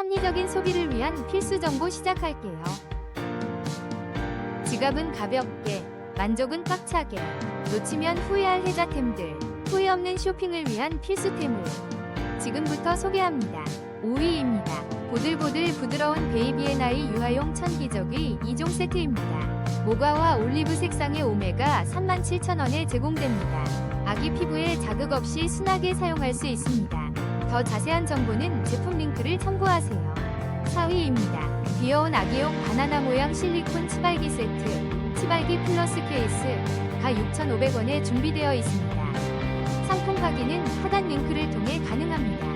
합리적인 소비를 위한 필수 정보 시작할게요. 지갑은 가볍게, 만족은 꽉차게, 놓치면 후회할 혜자템들, 후회 없는 쇼핑을 위한 필수템을 지금부터 소개합니다. 5위입니다. 보들보들 부드러운 베이비앤아이 유아용 천기저귀 2종 세트입니다. 모과와 올리브 색상의 오메가 37,000원에 제공됩니다. 아기 피부에 자극 없이 순하게 사용할 수 있습니다. 더 자세한 정보는 제품 링크를 참고하세요. 4위입니다. 귀여운 아기용 바나나 모양 실리콘 치발기 세트, 치발기 플러스 케이스, 가 6,500원에 준비되어 있습니다. 상품 확인은 하단 링크를 통해 가능합니다.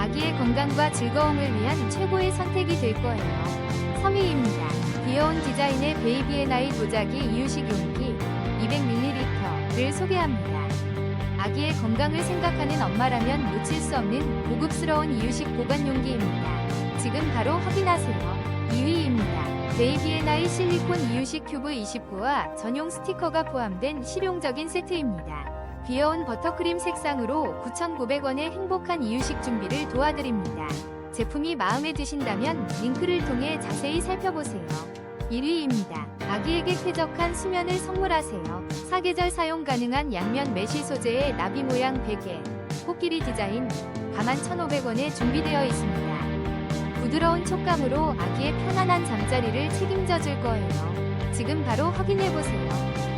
아기의 건강과 즐거움을 위한 최고의 선택이 될 거예요. 3위입니다. 귀여운 디자인의 베이비앤아이 도자기 이유식 용기 200ml를 소개합니다. 아기의 건강을 생각하는 엄마라면 놓칠 수 없는 고급스러운 이유식 보관 용기입니다. 지금 바로 확인하세요. 2위입니다. 베이비앤아이 실리콘 이유식 큐브 29와 전용 스티커가 포함된 실용적인 세트입니다. 귀여운 버터크림 색상으로 9,900원의 행복한 이유식 준비를 도와드립니다. 제품이 마음에 드신다면 링크를 통해 자세히 살펴보세요. 1위입니다. 아기에게 쾌적한 수면을 선물하세요. 사계절 사용 가능한 양면 메쉬 소재의 나비 모양 베개, 코끼리 디자인, 41,500원에 준비되어 있습니다. 부드러운 촉감으로 아기의 편안한 잠자리를 책임져 줄 거예요. 지금 바로 확인해 보세요.